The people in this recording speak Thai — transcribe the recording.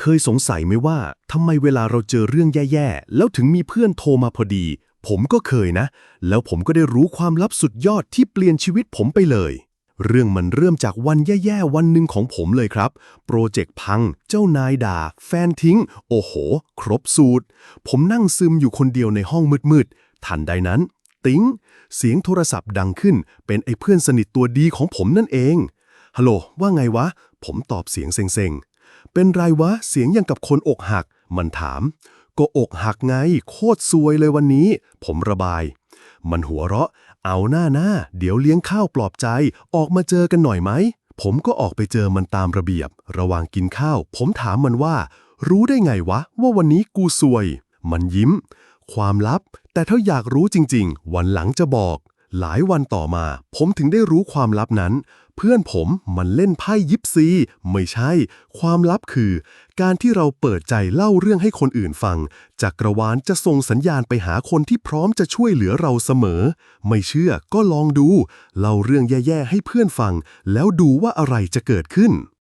เคยสงสัยไหมว่าทำไมเวลาเราเจอเรื่องแย่ๆ แล้วถึงมีเพื่อนโทรมาพอดี ผมก็เคยนะ แล้วผมก็ได้รู้ความลับสุดยอดที่เปลี่ยนชีวิตผมไปเลย เรื่องมันเริ่มจากวันแย่ๆ วันหนึ่งของผมเลยครับ โปรเจกต์พัง เจ้านายด่า แฟนทิ้ง โอ้โห ครบสูตร ผมนั่งซึมอยู่คนเดียวในห้องมืดๆ ทันใดนั้น ติ๊ง เสียงโทรศัพท์ดังขึ้น เป็นไอ้เพื่อนสนิทตัวดีของผมนั่นเองฮัลโหลว่าไงวะ ผมตอบเสียงเซ็งๆ เป็นไรวะเสียงย่างกับคนอกหัก มันถาม ก็อกหักไง โคตรซวยเลยวันนี้ ผมระบาย มันหัวเราะ เอาหน้าหน้า เดี๋ยวเลี้ยงข้าวปลอบใจ ออกมาเจอกันหน่อยไหม ผมก็ออกไปเจอมันตามระเบียบ ระหว่างกินข้าว ผมถามมันว่า รู้ได้ไงวะ ว่าวันนี้กูซวย มันยิ้ม ความลับ แต่ถ้าอยากรู้จริง ๆ วันหลังจะบอก หลายวันต่อมา ผมถึงได้รู้ความลับนั้น เพื่อนผมมันเล่นไพ่ยิปซี ไม่ใช่ ความลับคือ การที่เราเปิดใจเล่าเรื่องให้คนอื่นฟัง จักรวาลจะส่งสัญญาณไปหาคนที่พร้อมจะช่วยเหลือเราเสมอ ไม่เชื่อก็ลองดู เล่าเรื่องแย่ๆให้เพื่อนฟัง แล้วดูว่าอะไรจะเกิดขึ้น